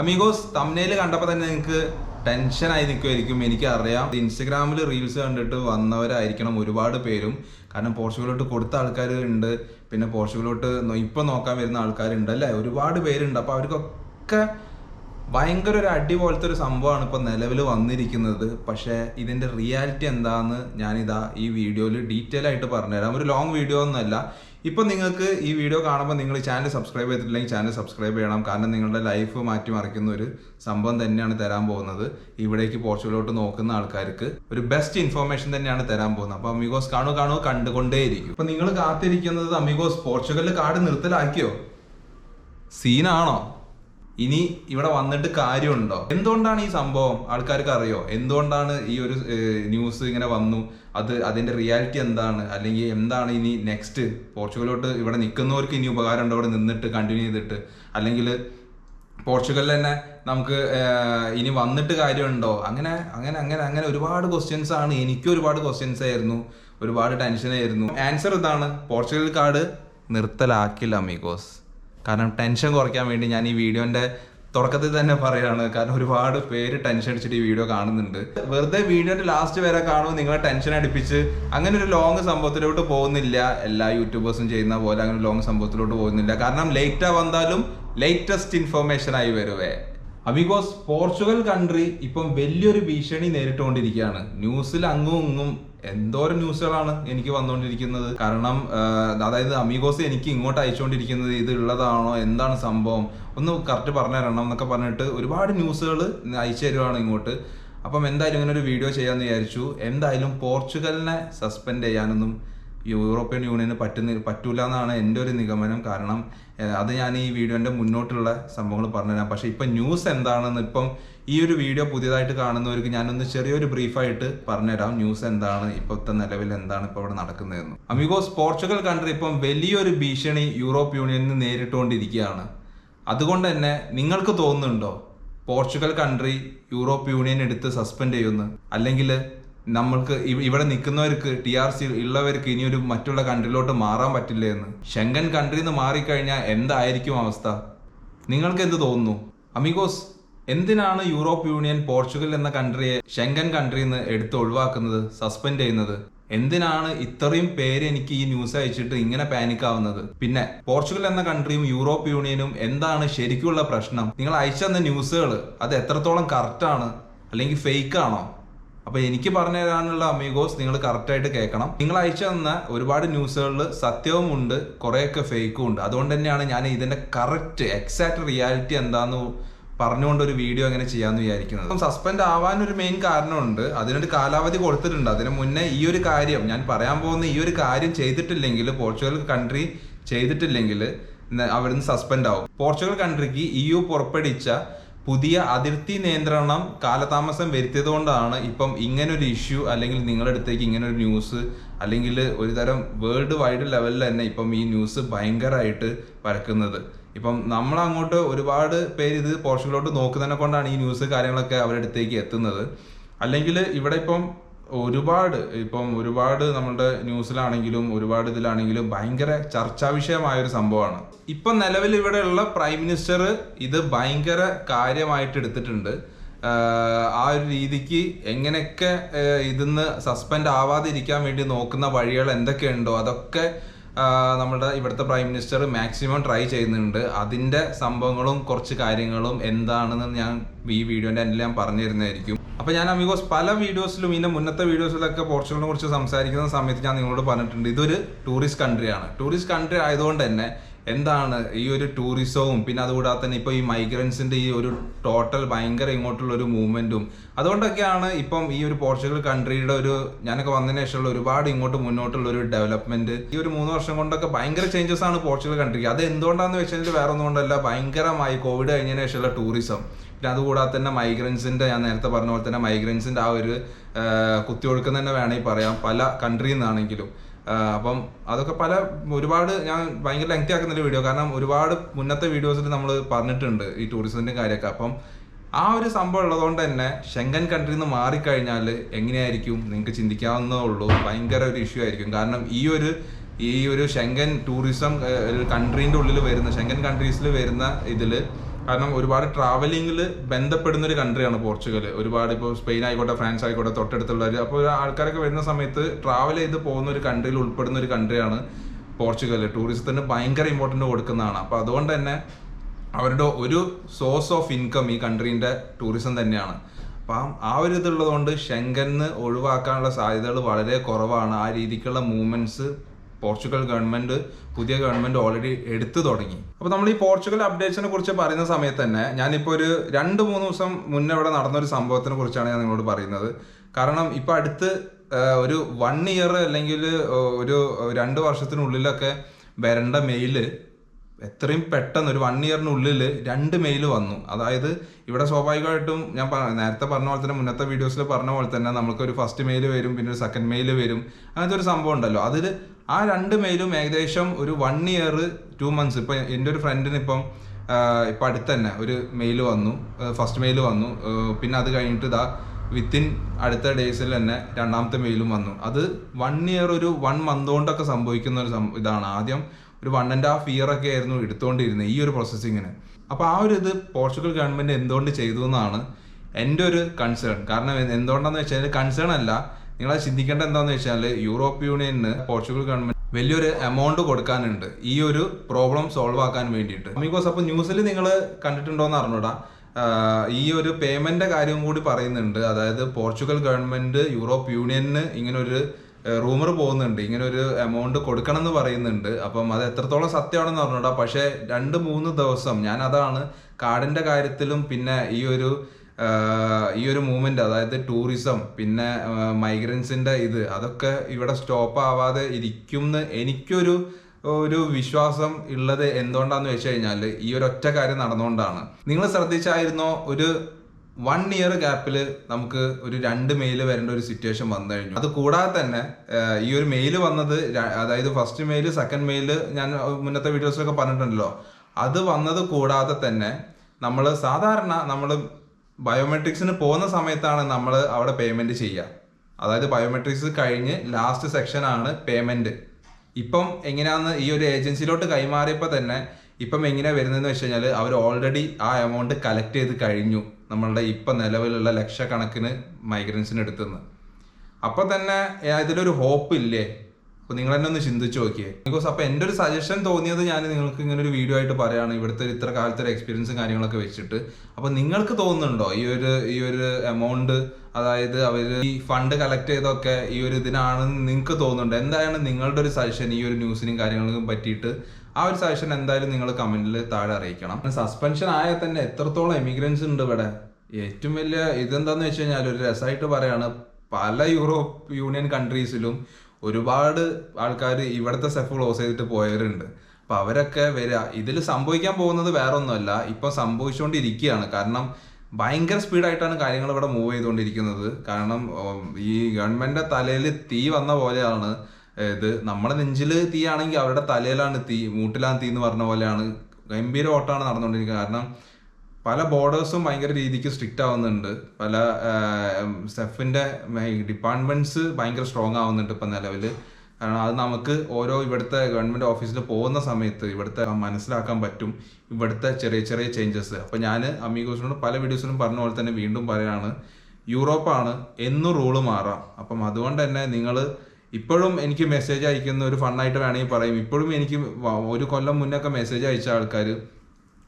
Amigos തമ്നയിൽ കണ്ടപ്പോൾ തന്നെ നിങ്ങൾക്ക് ടെൻഷനായി നിൽക്കുമായിരിക്കും എനിക്കറിയാം. ഇൻസ്റ്റഗ്രാമിൽ റീൽസ് കണ്ടിട്ട് വന്നവരായിരിക്കണം ഒരുപാട് പേരും. കാരണം പോർച്ചുഗലോട്ട് കൊടുത്ത ആൾക്കാർ ഉണ്ട്. പിന്നെ പോർച്ചുഗലോട്ട് ഇപ്പം നോക്കാൻ വരുന്ന ആൾക്കാരുണ്ട് അല്ലേ? ഒരുപാട് പേരുണ്ട്. അപ്പോൾ അവർക്കൊക്കെ ഭയങ്കര ഒരു അടി പോലത്തെ ഒരു സംഭവമാണ് ഇപ്പോൾ നിലവിൽ വന്നിരിക്കുന്നത്. പക്ഷേ ഇതിന്റെ റിയാലിറ്റി എന്താന്ന് ഞാനിതാ ഈ വീഡിയോയിൽ ഡീറ്റെയിൽ ആയിട്ട് പറഞ്ഞുതരാം. ഒരു ലോങ് വീഡിയോ ഒന്നുമല്ല. ഇപ്പം നിങ്ങൾക്ക് ഈ വീഡിയോ കാണുമ്പോൾ നിങ്ങൾ ചാനൽ സബ്സ്ക്രൈബ് ചെയ്തിട്ടില്ലെങ്കിൽ ചാനൽ സബ്സ്ക്രൈബ് ചെയ്യണം. കാരണം നിങ്ങളുടെ ലൈഫ് മാറ്റിമറിക്കുന്ന ഒരു സംഭവം തന്നെയാണ് തരാൻ പോകുന്നത്. ഇവിടേക്ക് പോർച്ചുഗലോട്ട് നോക്കുന്ന ആൾക്കാർക്ക് ഒരു ബെസ്റ്റ് ഇൻഫർമേഷൻ തന്നെയാണ് തരാൻ പോകുന്നത്. അപ്പോൾ അമിഗോസ് കാണു കാണു കണ്ടുകൊണ്ടേയിരിക്കും. ഇപ്പം നിങ്ങൾ കാത്തിരിക്കുന്നത് അമിഗോസ് പോർച്ചുഗലിൽ കാട് നിർത്തലാക്കിയോ? സീനാണോ? ഇനി ഇവിടെ വന്നിട്ട് കാര്യമുണ്ടോ? എന്തുകൊണ്ടാണ് ഈ സംഭവം? ആൾക്കാർക്ക് അറിയോ എന്തുകൊണ്ടാണ് ഈ ഒരു ന്യൂസ് ഇങ്ങനെ വന്നു? അത് അതിന്റെ റിയാലിറ്റി എന്താണ്? അല്ലെങ്കിൽ എന്താണ് ഇനി നെക്സ്റ്റ് പോർച്ചുഗലോട്ട് ഇവിടെ നിൽക്കുന്നവർക്ക് ഇനി ഉപകാരം ഉണ്ടോ? അവിടെ നിന്നിട്ട് കണ്ടിന്യൂ ചെയ്തിട്ട്? അല്ലെങ്കിൽ പോർച്ചുഗലിൽ തന്നെ നമുക്ക് ഇനി വന്നിട്ട് കാര്യമുണ്ടോ? അങ്ങനെ അങ്ങനെ അങ്ങനെ അങ്ങനെ ഒരുപാട് ക്വസ്റ്റ്യൻസ് ആണ്. എനിക്കും ഒരുപാട് ക്വസ്റ്റ്യൻസ് ആയിരുന്നു. ഒരുപാട് ടെൻഷൻ ആയിരുന്നു. ആൻസർ ഇതാണ്. പോർച്ചുഗൽ കാർഡ് നിർത്തലാക്കില്ല അമീഗോസ് കാരണം ടെൻഷൻ കുറയ്ക്കാൻ വേണ്ടി ഞാൻ ഈ വീഡിയോന്റെ തുടക്കത്തിൽ തന്നെ പറയുകയാണ് കാരണം ഒരുപാട് പേര് ടെൻഷൻ അടിച്ചിട്ട് ഈ വീഡിയോ കാണുന്നുണ്ട്. വെറുതെ വീഡിയോന്റെ ലാസ്റ്റ് വരെ കാണുമ്പോൾ നിങ്ങളെ ടെൻഷൻ അടിപ്പിച്ച് അങ്ങനെ ഒരു ലോങ് സംഭവത്തിലോട്ട് പോകുന്നില്ല. എല്ലാ യൂട്യൂബേഴ്സും ചെയ്യുന്ന പോലെ അങ്ങനെ ലോങ് സംഭവത്തിലോട്ട് പോകുന്നില്ല. കാരണം ലേറ്റാ വന്നാലും ലേറ്റസ്റ്റ് ഇൻഫർമേഷൻ ആയി വരുവേ. അമിഗോസ് പോർച്ചുഗൽ കൺട്രി ഇപ്പം വലിയൊരു ഭീഷണി നേരിട്ടുകൊണ്ടിരിക്കുകയാണ്. ന്യൂസിൽ അങ്ങും ഇങ്ങും എന്തോരം ന്യൂസുകളാണ് എനിക്ക് വന്നുകൊണ്ടിരിക്കുന്നത്. കാരണം അതായത് അമീഗോസ് എനിക്ക് ഇങ്ങോട്ട് അയച്ചുകൊണ്ടിരിക്കുന്നത് ഇത് ഉള്ളതാണോ എന്താണ് സംഭവം? ഒന്ന് കറക്റ്റ് പറഞ്ഞു തരണം എന്നൊക്കെ പറഞ്ഞിട്ട് ഒരുപാട് ന്യൂസുകൾ അയച്ചു തരുവാണ് ഇങ്ങോട്ട്. അപ്പം എന്തായാലും ഇങ്ങനെ ഒരു വീഡിയോ ചെയ്യാമെന്ന് വിചാരിച്ചു. എന്തായാലും പോർച്ചുഗലിനെ സസ്പെൻഡ് ചെയ്യാനൊന്നും യൂറോപ്യൻ യൂണിയന് പറ്റുന്ന പറ്റൂല എന്നാണ് എന്റെ ഒരു നിഗമനം. കാരണം അത് ഞാൻ ഈ വീഡിയോന്റെ മുന്നോട്ടുള്ള സംഭവങ്ങൾ പറഞ്ഞുതരാം. പക്ഷെ ഇപ്പം ന്യൂസ് എന്താണെന്ന് ഇപ്പം ഈ ഒരു വീഡിയോ പുതിയതായിട്ട് കാണുന്നവർക്ക് ഞാനൊന്ന് ചെറിയൊരു ബ്രീഫായിട്ട് പറഞ്ഞുതരാം. ന്യൂസ് എന്താണ് ഇപ്പോഴത്തെ നിലവിൽ എന്താണ് ഇപ്പോൾ ഇവിടെ നടക്കുന്നതെന്ന്. അമിഗോസ് പോർച്ചുഗൽ കൺട്രി ഇപ്പം വലിയൊരു ഭീഷണി യൂറോപ്യൻ യൂണിയനിൽ നേരിട്ടുകൊണ്ടിരിക്കുകയാണ്. അതുകൊണ്ട് തന്നെ നിങ്ങൾക്ക് തോന്നുന്നുണ്ടോ പോർച്ചുഗൽ കൺട്രി യൂറോപ്യൻ യൂണിയൻ എടുത്ത് സസ്പെൻഡ് ചെയ്യുന്നു? അല്ലെങ്കിൽ നമ്മൾക്ക് ഇവിടെ നിൽക്കുന്നവർക്ക് ടി ആർ സി ഉള്ളവർക്ക് ഇനിയൊരു മറ്റുള്ള കൺട്രിയിലോട്ട് മാറാൻ പറ്റില്ല എന്ന്. ഷെങ്കൻ കൺട്രിയിൽ നിന്ന് മാറിക്കഴിഞ്ഞാൽ എന്തായിരിക്കും അവസ്ഥ? നിങ്ങൾക്ക് എന്ത് തോന്നുന്നു? അമിഗോസ് എന്തിനാണ് യൂറോപ്പ് യൂണിയൻ പോർച്ചുഗൽ എന്ന കൺട്രിയെ ഷെങ്കൻ കൺട്രിയിൽ നിന്ന് എടുത്ത് ഒഴിവാക്കുന്നത് സസ്പെൻഡ് ചെയ്യുന്നത്? എന്തിനാണ് ഇത്രയും പേര് എനിക്ക് ഈ ന്യൂസ് അയച്ചിട്ട് ഇങ്ങനെ പാനിക് ആവുന്നത്? പിന്നെ പോർച്ചുഗൽ എന്ന കൺട്രിയും യൂറോപ്പ് യൂണിയനും എന്താണ് ശരിക്കുള്ള പ്രശ്നം? നിങ്ങൾ അയച്ചു തന്ന ന്യൂസുകൾ അത് എത്രത്തോളം കറക്റ്റ് ആണ്? അല്ലെങ്കിൽ ഫേക്ക് ആണോ? അപ്പൊ എനിക്ക് പറഞ്ഞു തരാനുള്ള അമീഗോസ് നിങ്ങൾ കറക്റ്റ് ആയിട്ട് കേൾക്കണം. നിങ്ങൾ അയച്ചു തന്ന ഒരുപാട് ന്യൂസുകളിൽ സത്യവും ഉണ്ട് കുറെയൊക്കെ ഫേക്കും ഉണ്ട്. അതുകൊണ്ട് തന്നെയാണ് ഞാൻ ഇതിന്റെ കറക്റ്റ് എക്സാക്ട് റിയാലിറ്റി എന്താന്ന് പറഞ്ഞുകൊണ്ട് ഒരു വീഡിയോ അങ്ങനെ ചെയ്യാന്ന് വിചാരിക്കുന്നത്. അപ്പം സസ്പെൻഡ് ആവാൻ ഒരു മെയിൻ കാരണമുണ്ട്. അതിനൊരു കാലാവധി കൊടുത്തിട്ടുണ്ട്. അതിന് മുന്നേ ഈ ഒരു കാര്യം ഞാൻ പറയാൻ പോകുന്ന ഈ ഒരു കാര്യം ചെയ്തിട്ടില്ലെങ്കിൽ പോർച്ചുഗൽ കൺട്രി ചെയ്തിട്ടില്ലെങ്കിൽ അവിടുന്ന് സസ്പെൻഡ് ആവും. പോർച്ചുഗൽ കൺട്രിക്ക് ഇ യു പുറപ്പെടുവിച്ച പുതിയ അതിർത്തി നിയന്ത്രണം കാലതാമസം വരുത്തിയതുകൊണ്ടാണ് ഇപ്പം ഇങ്ങനൊരു ഇഷ്യൂ അല്ലെങ്കിൽ നിങ്ങളുടെ അടുത്തേക്ക് ഇങ്ങനെ ഒരു ന്യൂസ് അല്ലെങ്കിൽ ഒരു തരം വേൾഡ് വൈഡ് ലെവലിൽ തന്നെ ഇപ്പം ഈ ന്യൂസ് ഭയങ്കരമായിട്ട് പരക്കുന്നത്. ഇപ്പം നമ്മൾ അങ്ങോട്ട് ഒരുപാട് പേര് ഇത് പോർച്ചുഗലോട്ട് നോക്കുന്നതിനെ കൊണ്ടാണ് ഈ ന്യൂസ് കാര്യങ്ങളൊക്കെ അവരുടെ അടുത്തേക്ക് എത്തുന്നത്. അല്ലെങ്കിൽ ഇവിടെ ഇപ്പം ഒരുപാട് ഇപ്പം ഒരുപാട് നമ്മളുടെ ന്യൂസിലാണെങ്കിലും ഒരുപാട് ഇതിലാണെങ്കിലും ഭയങ്കര ചർച്ചാ വിഷയമായ ഒരു സംഭവമാണ്. ഇപ്പം നിലവിൽ ഇവിടെയുള്ള പ്രൈം മിനിസ്റ്റർ ഇത് ഭയങ്കര കാര്യമായിട്ട് എടുത്തിട്ടുണ്ട്. ആ ഒരു രീതിക്ക് എങ്ങനെയൊക്കെ ഇതിന്ന് സസ്പെൻഡ് ആവാതിരിക്കാൻ വേണ്ടി നോക്കുന്ന വഴികൾ എന്തൊക്കെയുണ്ടോ അതൊക്കെ നമ്മുടെ ഇവിടുത്തെ പ്രൈം മിനിസ്റ്റർ മാക്സിമം ട്രൈ ചെയ്യുന്നുണ്ട്. അതിന്റെ സംഭവങ്ങളും കുറച്ച് കാര്യങ്ങളും എന്താണെന്ന് ഞാൻ ഈ വീഡിയോന്റെ എല്ലാം പറഞ്ഞു തരുന്നതായിരിക്കും അപ്പൊ ഞാൻ അമിഗോസ് പല വീഡിയോസിലും ഇതിന്റെ മുന്നത്തെ വീഡിയോസിലൊക്കെ പോർച്ചുഗലിനെ കുറിച്ച് സംസാരിക്കുന്ന സമയത്ത് ഞാൻ നിങ്ങളോട് പറഞ്ഞിട്ടുണ്ട്. ഇതൊരു ടൂറിസ്റ്റ് കൺട്രിയാണ് ടൂറിസ്റ്റ് കൺട്രി ആയതുകൊണ്ട് തന്നെ എന്താണ് ഈ ഒരു ടൂറിസവും പിന്നെ അതുകൂടാതെ തന്നെ ഇപ്പൊ ഈ മൈഗ്രൻസിന്റെ ഈ ഒരു ടോട്ടൽ ഭയങ്കര ഇങ്ങോട്ടുള്ള ഒരു മൂവ്മെന്റും അതുകൊണ്ടൊക്കെയാണ് ഇപ്പം ഈ ഒരു പോർച്ചുഗൽ കൺട്രിയുടെ ഒരു ഞാനൊക്കെ വന്നതിന് ശേഷമുള്ള ഒരുപാട് ഇങ്ങോട്ട് മുന്നോട്ടുള്ള ഒരു ഡെവലപ്മെന്റ് ഈ ഒരു മൂന്ന് വർഷം കൊണ്ടൊക്കെ ഭയങ്കര ചേഞ്ചസ് ആണ് പോർച്ചുഗൽ കൺട്രിക്ക് അത് എന്തുകൊണ്ടാന്ന് വെച്ചാൽ വേറെ ഒന്നും കൊണ്ടല്ല ഭയങ്കരമായി കോവിഡ് കഴിഞ്ഞതിന് ശേഷമുള്ള ടൂറിസം പിന്നെ അതുകൂടാതെ തന്നെ മൈഗ്രൻസിന്റെ ഞാൻ നേരത്തെ പറഞ്ഞ പോലെ തന്നെ മൈഗ്രൻസിന്റെ ആ ഒരു കുത്തിയൊഴുക്കം തന്നെ വേണമെങ്കിൽ പറയാം. പല കൺട്രിയിൽ നിന്നാണെങ്കിലും. അപ്പം അതൊക്കെ പല ഒരുപാട് ഞാൻ ഭയങ്കര ലെങ്തി ആക്കുന്ന ഒരു വീഡിയോ കാരണം ഒരുപാട് മുന്നത്തെ വീഡിയോസിൽ നമ്മൾ പറഞ്ഞിട്ടുണ്ട് ഈ ടൂറിസത്തിന്റെ കാര്യമൊക്കെ. അപ്പം ആ ഒരു സംഭവം ഉള്ളതുകൊണ്ട് തന്നെ ഷെങ്കൻ കൺട്രിയിൽ നിന്ന് മാറിക്കഴിഞ്ഞാൽ എങ്ങനെയായിരിക്കും? നിങ്ങൾക്ക് ചിന്തിക്കാവുന്നതേ ഉള്ളൂ. ഭയങ്കര ഒരു ഇഷ്യൂ ആയിരിക്കും. കാരണം ഈ ഒരു ഈ ഒരു ഷെങ്കൻ ടൂറിസം കൺട്രീന്റെ ഉള്ളിൽ വരുന്ന ഷെങ്കൻ കൺട്രീസിൽ വരുന്ന ഇതിൽ കാരണം ഒരുപാട് ട്രാവലിംഗിൽ ബന്ധപ്പെടുന്ന ഒരു കൺട്രിയാണ് പോർച്ചുഗൽ ഒരുപാട് ഇപ്പോൾ സ്പെയിൻ ആയിക്കോട്ടെ ഫ്രാൻസ് ആയിക്കോട്ടെ തൊട്ടടുത്തുള്ളവർ അപ്പോൾ ആൾക്കാരൊക്കെ വരുന്ന സമയത്ത് ട്രാവൽ ചെയ്ത് പോകുന്ന ഒരു കൺട്രിയിൽ ഉൾപ്പെടുന്ന ഒരു കൺട്രിയാണ് പോർച്ചുഗൽ ടൂറിസത്തിന് ഭയങ്കര ഇമ്പോർട്ടന്റ് കൊടുക്കുന്നതാണ്. അപ്പോൾ അതുകൊണ്ട് തന്നെ അവരുടെ ഒരു സോഴ്സ് ഓഫ് ഇൻകം ഈ കൺട്രീന്റെ ടൂറിസം തന്നെയാണ്. അപ്പം ആ ഒരു ഇതുള്ളതുകൊണ്ട് ഷെങ്കന്ന് ഒഴിവാക്കാനുള്ള സാധ്യതകൾ വളരെ കുറവാണ്. ആ രീതിക്കുള്ള മൂവ്മെന്റ്സ് പോർച്ചുഗൽ ഗവൺമെന്റ് പുതിയ ഗവൺമെന്റ് ഓൾറെഡി എടുത്തു തുടങ്ങി. അപ്പോൾ നമ്മൾ ഈ പോർച്ചുഗൽ അപ്ഡേറ്റ്സിനെ കുറിച്ച് പറയുന്ന സമയത്ത് തന്നെ ഞാനിപ്പോൾ ഒരു രണ്ട് മൂന്ന് ദിവസം മുന്നേ ഇവിടെ നടന്ന ഒരു സംഭവത്തിനെ കുറിച്ചാണ് ഞാൻ നിങ്ങളോട് പറയുന്നത്. കാരണം ഇപ്പൊ അടുത്ത് ഒരു വൺ ഇയർ അല്ലെങ്കിൽ ഒരു രണ്ട് വർഷത്തിനുള്ളിലൊക്കെ വരേണ്ട മെയിൽ എത്രയും പെട്ടെന്ന് ഒരു വൺ ഇയറിനുള്ളിൽ രണ്ട് മെയിൽ വന്നു. അതായത് ഇവിടെ സ്വാഭാവികമായിട്ടും ഞാൻ നേരത്തെ പറഞ്ഞ പോലെ തന്നെ മുന്നത്തെ വീഡിയോസിൽ പറഞ്ഞ പോലെ തന്നെ നമുക്ക് ഒരു ഫസ്റ്റ് മെയിൽ വരും പിന്നെ ഒരു സെക്കൻഡ് മെയിൽ വരും. അങ്ങനത്തെ ഒരു സംഭവം ഉണ്ടല്ലോ. അതിൽ ആ രണ്ട് മെയിലും ഏകദേശം ഒരു വൺ ഇയർ ടു മന്ത്സ് ഇപ്പം എന്റെ ഒരു ഫ്രണ്ടിന് ഇപ്പം ഇപ്പം അടുത്ത് തന്നെ ഒരു മെയിൽ വന്നു. ഫസ്റ്റ് മെയിൽ വന്നു. പിന്നെ അത് കഴിഞ്ഞിട്ട് ഇതാ വിത്തിൻ അടുത്ത ഡേയ്സിൽ തന്നെ രണ്ടാമത്തെ മെയിലും വന്നു. അത് വൺ ഇയർ ഒരു വൺ മന്ത് കൊണ്ടൊക്കെ സംഭവിക്കുന്ന ഒരു ഇതാണ്. ആദ്യം ഒരു വൺ ആൻഡ് ഹാഫ് ഇയർ ഒക്കെ ആയിരുന്നു എടുത്തുകൊണ്ടിരുന്നത് ഈ ഒരു പ്രോസസ്സിങ്ങിന് അപ്പോൾ ആ ഒരു ഇത് പോർച്ചുഗൽ ഗവൺമെന്റ് എന്തുകൊണ്ട് ചെയ്തു എന്നാണ് എന്റെ ഒരു കൺസേൺ കാരണം എന്തുകൊണ്ടാണെന്ന് വെച്ചാൽ കൺസേൺ അല്ല നിങ്ങൾ ചിന്തിക്കേണ്ട എന്താണെന്ന് വെച്ചാൽ യൂറോപ്യൻ യൂണിയന് പോർച്ചുഗൽ ഗവൺമെന്റ് വലിയൊരു എമൗണ്ട് കൊടുക്കാനുണ്ട്. ഈ ഒരു പ്രോബ്ലം സോൾവ് ആക്കാൻ വേണ്ടിയിട്ട്. ബിക്കോസ് അപ്പോൾ ന്യൂസിൽ നിങ്ങൾ കണ്ടിട്ടുണ്ടോ എന്ന് അറിഞ്ഞൂടാ ഈ ഒരു പേയ്മെന്റ് കാര്യം കൂടി പറയുന്നുണ്ട്. അതായത് പോർച്ചുഗൽ ഗവൺമെന്റ് യൂറോപ്യൻ യൂണിയന് ഇങ്ങനെ ഒരു റൂമർ പോകുന്നുണ്ട്. ഇങ്ങനെ ഒരു എമൗണ്ട് കൊടുക്കണം എന്ന് പറയുന്നുണ്ട്. അപ്പം അത് എത്രത്തോളം സത്യമാണെന്ന് പറഞ്ഞൂടാ പക്ഷേ രണ്ട് മൂന്ന് ദിവസം ഞാൻ അതാണ് കാർഡിന്റെ കാര്യത്തിലും പിന്നെ ഈ ഒരു ഈ ഒരു മൂവ്മെന്റ് അതായത് ടൂറിസം പിന്നെ മൈഗ്രൻസിന്റെ ഇത് അതൊക്കെ ഇവിടെ സ്റ്റോപ്പ് ആവാതെ ഇരിക്കും എന്ന് എനിക്കൊരു ഒരു വിശ്വാസം ഉള്ളത് എന്തുകൊണ്ടാന്ന് വെച്ച് കഴിഞ്ഞാൽ ഈ ഒരു ഒറ്റ കാര്യം നടന്നുകൊണ്ടാണ് നിങ്ങൾ ശ്രദ്ധിച്ചായിരുന്നോ ഒരു വൺ ഇയർ ഗ്യാപ്പിൽ നമുക്ക് ഒരു രണ്ട് മെയിൽ വരേണ്ട ഒരു സിറ്റുവേഷൻ വന്നു കഴിഞ്ഞു. അത് കൂടാതെ തന്നെ ഈ ഒരു മെയിൽ വന്നത് അതായത് ഫസ്റ്റ് മെയിൽ സെക്കൻഡ് മെയിൽ ഞാൻ മുന്നത്തെ വീഡിയോസിലൊക്കെ പറഞ്ഞിട്ടുണ്ടല്ലോ. അത് വന്നത് കൂടാതെ തന്നെ നമ്മൾ സാധാരണ നമ്മൾ ബയോമെട്രിക്സിന് പോകുന്ന സമയത്താണ് നമ്മൾ അവിടെ പേയ്മെന്റ് ചെയ്യുക. അതായത് ബയോമെട്രിക്സ് കഴിഞ്ഞ് ലാസ്റ്റ് സെക്ഷൻ ആണ് പേയ്മെന്റ് ഇപ്പം എങ്ങനെയാന്ന് ഈ ഒരു ഏജൻസിയിലോട്ട് കൈമാറിയപ്പോൾ തന്നെ ഇപ്പം എങ്ങനെയാ വരുന്നതെന്ന് വെച്ച് കഴിഞ്ഞാൽ അവർ ഓൾറെഡി ആ എമൗണ്ട് കളക്ട് ചെയ്ത് കഴിഞ്ഞു. നമ്മളുടെ ഇപ്പം നിലവിലുള്ള ലക്ഷക്കണക്കിന് മൈഗ്രൻസിന് എടുത്തുനിന്ന് അപ്പോൾ തന്നെ ഇതിലൊരു ഹോപ്പ് ഇല്ലേ? അപ്പൊ നിങ്ങൾ തന്നെ ഒന്ന് ചിന്തിച്ചു നോക്കിയേ. ബിക്കോസ് അപ്പൊ എന്റെ ഒരു സജഷൻ തോന്നിയത് ഞാൻ നിങ്ങൾക്ക് ഇങ്ങനെ ഒരു വീഡിയോ ആയിട്ട് പറയുകയാണ് ഇവിടുത്തെ ഇത്ര കാലത്തെ ഒരു എക്സ്പീരിയൻസും കാര്യങ്ങളൊക്കെ വെച്ചിട്ട്. അപ്പൊ നിങ്ങൾക്ക് തോന്നുന്നുണ്ടോ ഈ ഒരു ഈ ഒരു എമൗണ്ട് അതായത് അവർ ഈ ഫണ്ട് കളക്ട് ചെയ്തൊക്കെ ഈ ഒരു ഇതിനാണെന്ന് നിങ്ങൾക്ക് തോന്നുന്നുണ്ട്? എന്താണ് നിങ്ങളുടെ ഒരു സജഷൻ ഈ ഒരു ന്യൂസിനും കാര്യങ്ങൾക്കും പറ്റിയിട്ട്? ആ ഒരു സജഷൻ എന്തായാലും നിങ്ങൾ കമന്റിൽ താഴെ അറിയിക്കണം. സസ്പെൻഷൻ ആയാൽ തന്നെ എത്രത്തോളം എമിഗ്രൻസ് ഉണ്ട് ഇവിടെ? ഏറ്റവും വലിയ ഇതെന്താന്ന് വെച്ച് കഴിഞ്ഞാൽ ഒരു രസമായിട്ട് പറയാണ്. പല യൂറോപ്പ് യൂണിയൻ കൺട്രീസിലും ഒരുപാട് ആൾക്കാർ ഇവിടുത്തെ സെഫ് ക്ലോസ് ചെയ്തിട്ട് പോയവരുണ്ട്. അപ്പൊ അവരൊക്കെ വരിക ഇതിൽ സംഭവിക്കാൻ പോകുന്നത് വേറെ ഒന്നുമല്ല ഇപ്പൊ സംഭവിച്ചുകൊണ്ടിരിക്കുകയാണ് കാരണം ഭയങ്കര സ്പീഡായിട്ടാണ് കാര്യങ്ങൾ ഇവിടെ മൂവ് ചെയ്തുകൊണ്ടിരിക്കുന്നത് കാരണം ഈ ഗവൺമെന്റിന്റെ തലയിൽ തീ വന്ന പോലെയാണ്. ഇത് നമ്മുടെ നെഞ്ചിൽ തീയാണെങ്കിൽ അവരുടെ തലയിലാണ് തീ മൂട്ടിലാണ് തീ എന്ന് പറഞ്ഞ പോലെയാണ്. ഗംഭീര ഓട്ടമാണ് നടന്നുകൊണ്ടിരിക്കുന്നത് കാരണം പല ബോർഡേഴ്സും ഭയങ്കര രീതിക്ക് സ്ട്രിക്റ്റ് ആവുന്നുണ്ട്. പല സെഫിന്റെ ഡിപ്പാർട്ട്മെന്റ്സ് ഭയങ്കര സ്ട്രോങ് ആവുന്നുണ്ട് ഇപ്പം നിലവിൽ കാരണം അത് നമുക്ക് ഓരോ ഇവിടുത്തെ ഗവൺമെന്റ് ഓഫീസിൽ പോകുന്ന സമയത്ത് ഇവിടുത്തെ മനസ്സിലാക്കാൻ പറ്റും. ഇവിടുത്തെ ചെറിയ ചെറിയ ചേഞ്ചസ് അപ്പൊ ഞാൻ അമീഗോസിനോട് പല വീഡിയോസിലും പറഞ്ഞ പോലെ തന്നെ വീണ്ടും പറയാണ് യൂറോപ്പാണ് എന്നും റൂൾ മാറാം. അപ്പം അതുകൊണ്ട് തന്നെ നിങ്ങൾ ഇപ്പോഴും എനിക്ക് മെസ്സേജ് അയക്കുന്ന ഒരു ഫണ്ണായിട്ട് വേണമെങ്കിൽ പറയും. ഇപ്പോഴും എനിക്ക് ഒരു കൊല്ലം മുന്നൊക്കെ മെസ്സേജ് അയച്ച ആൾക്കാർ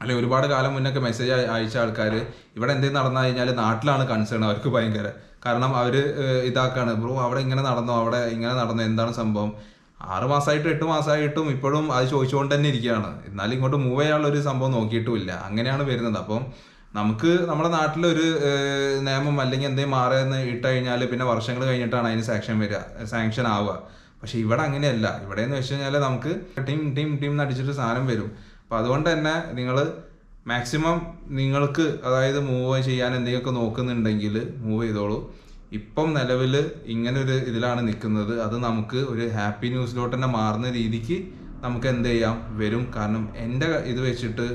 അല്ലെ ഒരുപാട് കാലം മുന്നൊക്കെ മെസ്സേജ് അയച്ച ആൾക്കാർ ഇവിടെ എന്തെങ്കിലും നടന്നു കഴിഞ്ഞാൽ നാട്ടിലാണ് കൺസേൺ അവർക്ക് ഭയങ്കര. കാരണം അവർ ഇതാക്കാണ് ബ്രോ അവിടെ ഇങ്ങനെ നടന്നോ? അവിടെ ഇങ്ങനെ നടന്നോ? എന്താണ് സംഭവം? ആറ് മാസമായിട്ടും എട്ട് മാസമായിട്ടും ഇപ്പോഴും അത് ചോദിച്ചുകൊണ്ട് തന്നെ ഇരിക്കുകയാണ്. എന്നാലും ഇങ്ങോട്ട് മൂവ് ചെയ്യാനുള്ള ഒരു സംഭവം നോക്കിയിട്ടുമില്ല അങ്ങനെയാണ് വരുന്നത്. അപ്പം നമുക്ക് നമ്മുടെ നാട്ടിലൊരു നിയമം അല്ലെങ്കിൽ എന്തെങ്കിലും മാറിയെന്ന് ഇട്ട് കഴിഞ്ഞാൽ പിന്നെ വർഷങ്ങൾ കഴിഞ്ഞിട്ടാണ് അതിന് സാങ്ഷൻ വരിക സാങ്ഷൻ ആവുക. പക്ഷെ ഇവിടെ അങ്ങനെയല്ല. ഇവിടെ എന്ന് വെച്ച് കഴിഞ്ഞാൽ നമുക്ക് ടീം ടീം ടീം എന്ന് അടിച്ചിട്ട് സാധനം വരും. അപ്പൊ അതുകൊണ്ട് തന്നെ നിങ്ങൾ മാക്സിമം നിങ്ങൾക്ക് അതായത് മൂവ് ചെയ്യാൻ എന്തെങ്കിലുമൊക്കെ നോക്കുന്നുണ്ടെങ്കിൽ മൂവ് ചെയ്തോളൂ. ഇപ്പം നിലവിൽ ഇങ്ങനെ ഒരു ഇതിലാണ് നിൽക്കുന്നത് അത് നമുക്ക് ഒരു ഹാപ്പി ന്യൂസിലോട്ട് തന്നെ മാറുന്ന രീതിക്ക് നമുക്ക് എന്ത് ചെയ്യാം? വരും. കാരണം എന്റെ ഇത് വെച്ചിട്ട്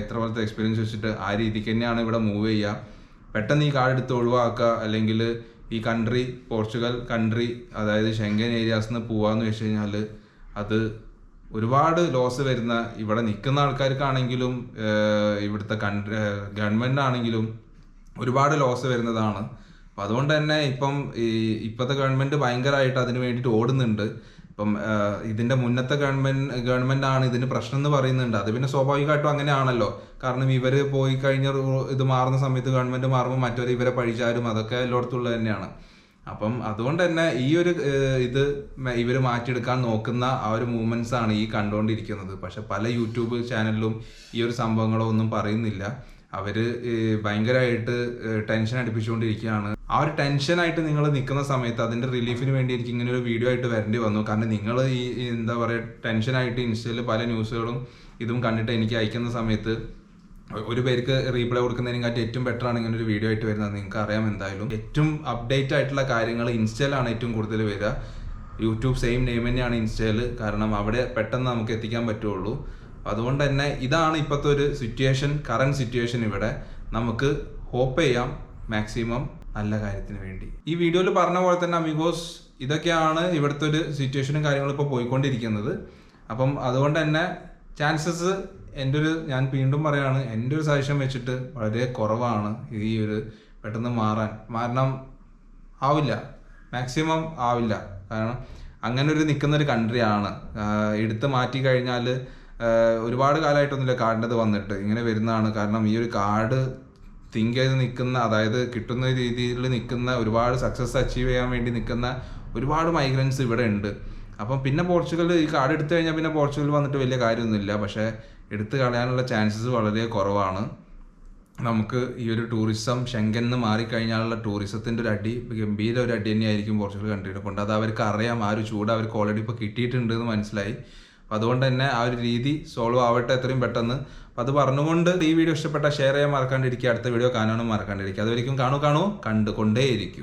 ഇത്ര പോലത്തെ എക്സ്പീരിയൻസ് വെച്ചിട്ട് ആ രീതിക്ക് തന്നെയാണ് ഇവിടെ മൂവ് ചെയ്യുക പെട്ടെന്ന് ഈ കാർഡ് എടുത്ത് ഒഴിവാക്കുക. അല്ലെങ്കിൽ ഈ കൺട്രി പോർച്ചുഗൽ കൺട്രി അതായത് ഷെങ്കൻ ഏരിയാസിൽ നിന്ന് പോവാന്ന് വെച്ച് കഴിഞ്ഞാൽ അത് ഒരുപാട് ലോസ് വരുന്ന ഇവിടെ നിൽക്കുന്ന ആൾക്കാർക്കാണെങ്കിലും ഇവിടുത്തെ ഗവൺമെന്റ് ആണെങ്കിലും ഒരുപാട് ലോസ് വരുന്നതാണ്. അപ്പം അതുകൊണ്ട് തന്നെ ഇപ്പം ഈ ഇപ്പോഴത്തെ ഗവൺമെന്റ് ഭയങ്കരമായിട്ട് അതിന് വേണ്ടിയിട്ട് ഓടുന്നുണ്ട്. ഇപ്പം ഇതിന്റെ മുന്നത്തെ ഗവൺമെന്റ് ഗവൺമെന്റ് ആണ് ഇതിന് പ്രശ്നം എന്ന് പറയുന്നുണ്ട്. അത് പിന്നെ സ്വാഭാവികമായിട്ടും അങ്ങനെയാണല്ലോ. കാരണം ഇവർ പോയി കഴിഞ്ഞ ഇത് മാറുന്ന സമയത്ത് ഗവൺമെന്റ് മാറുമ്പോൾ മറ്റവർ ഇവരെ പഴിച്ചാലും അതൊക്കെ എല്ലായിടത്തും ഉള്ളത് തന്നെയാണ്. അപ്പം അതുകൊണ്ട് തന്നെ ഈ ഒരു ഇത് ഇവർ മാറ്റിയെടുക്കാൻ നോക്കുന്ന ആ ഒരു മൂവ്മെന്റ്സ് ആണ് ഈ കണ്ടുകൊണ്ടിരിക്കുന്നത് പക്ഷെ പല യൂട്യൂബ് ചാനലിലും ഈ ഒരു സംഭവങ്ങളോ ഒന്നും പറയുന്നില്ല. അവർ ഭയങ്കരമായിട്ട് ടെൻഷൻ അടിപ്പിച്ചുകൊണ്ടിരിക്കുകയാണ്. ആ ഒരു ടെൻഷൻ ആയിട്ട് നിങ്ങൾ നിൽക്കുന്ന സമയത്ത് അതിന്റെ റിലീഫിന് വേണ്ടി എനിക്ക് ഇങ്ങനെ ഒരു വീഡിയോ ആയിട്ട് വരേണ്ടി വന്നു. കാരണം നിങ്ങൾ ഈ എന്താ പറയുക ടെൻഷനായിട്ട് ഇൻസ്റ്റയിൽ പല ന്യൂസുകളും ഇതും കണ്ടിട്ട് എനിക്ക് അയക്കുന്ന സമയത്ത് ഒരു പേർക്ക് റീപ്ലൈ കൊടുക്കുന്നതിനെക്കാട്ടി ഏറ്റവും ബെറ്റർ ആണ് ഇങ്ങനെ ഒരു വീഡിയോ ആയിട്ട് വരുന്നത്. നിങ്ങൾക്ക് അറിയാം എന്തായാലും. ഏറ്റവും അപ്ഡേറ്റ് ആയിട്ടുള്ള കാര്യങ്ങൾ ഇൻസ്റ്റയിലാണ് ഏറ്റവും കൂടുതൽ വരിക. യൂട്യൂബ് സെയിം നെയിം തന്നെയാണ് ഇൻസ്റ്റയിൽ. കാരണം അവിടെ പെട്ടെന്ന് നമുക്ക് എത്തിക്കാൻ പറ്റുള്ളൂ. അതുകൊണ്ട് തന്നെ ഇതാണ് ഇപ്പോഴത്തെ ഒരു സിറ്റുവേഷൻ കറണ്ട് സിറ്റുവേഷൻ ഇവിടെ. നമുക്ക് ഹോപ്പ് ചെയ്യാം മാക്സിമം നല്ല കാര്യത്തിന് വേണ്ടി. ഈ വീഡിയോയിൽ പറഞ്ഞ പോലെ തന്നെ അമിഗോസ് ഇതൊക്കെയാണ് ഇവിടുത്തെ ഒരു സിറ്റുവേഷനും കാര്യങ്ങളും ഇപ്പോൾ പോയിക്കൊണ്ടിരിക്കുന്നത്. അപ്പം അതുകൊണ്ട് തന്നെ ചാൻസസ് എന്റെ ഒരു ഞാൻ വീണ്ടും പറയാണ് എന്റെ ഒരു സജഷൻ വെച്ചിട്ട് വളരെ കുറവാണ് ഈ ഒരു പെട്ടെന്ന് മാറാൻ. കാരണം ആവില്ല. മാക്സിമം ആവില്ല. കാരണം അങ്ങനെ ഒരു നിൽക്കുന്ന ഒരു കൺട്രിയാണ് എടുത്ത് മാറ്റി കഴിഞ്ഞാൽ ഒരുപാട് കാലമായിട്ടൊന്നുമില്ല കാർഡിന്റെ വന്നിട്ട്. ഇങ്ങനെ വരുന്നതാണ്. കാരണം ഈ ഒരു കാർഡ് തിങ്ക് ചെയ്ത് നിൽക്കുന്ന അതായത് കിട്ടുന്ന രീതിയിൽ നിൽക്കുന്ന ഒരുപാട് സക്സസ് അച്ചീവ് ചെയ്യാൻ വേണ്ടി നിൽക്കുന്ന ഒരുപാട് മൈഗ്രൻസ് ഇവിടെ ഉണ്ട്. അപ്പം പിന്നെ പോർച്ചുഗൽ ഈ കാർഡ് എടുത്തു കഴിഞ്ഞാൽ പിന്നെ പോർച്ചുഗൽ വന്നിട്ട് വലിയ കാര്യമൊന്നുമില്ല. പക്ഷേ എടുത്തു കളയാനുള്ള ചാൻസസ് വളരെ കുറവാണ്. നമുക്ക് ഈ ഒരു ടൂറിസം ഷെങ്കൻ നിന്ന് മാറിക്കഴിഞ്ഞാലുള്ള ടൂറിസത്തിന്റെ ഒരു അടി ഗംഭീര ഒരു അടി തന്നെയായിരിക്കും പോർച്ചുഗൽ കൺട്രീനെ കൊണ്ട്. അത് അവർക്ക് അറിയാം ആ ഒരു ചൂട് അവർക്ക് ഓൾറെഡി ഇപ്പോൾ കിട്ടിയിട്ടുണ്ട് എന്ന് മനസ്സിലായി. അപ്പോൾ അതുകൊണ്ട് തന്നെ ആ ഒരു രീതി സോൾവ് ആവട്ടെ എത്രയും പെട്ടെന്ന്. അപ്പോൾ അത് പറഞ്ഞുകൊണ്ട് ഈ വീഡിയോ ഇഷ്ടപ്പെട്ട ഷെയർ ചെയ്യാൻ മറക്കാണ്ടിരിക്കുക. അടുത്ത വീഡിയോ കാണാനും മറക്കാണ്ടിരിക്കുക. അതുവരെയും കാണൂ കാണൂ. കണ്ടുകൊണ്ടേയിരിക്കും.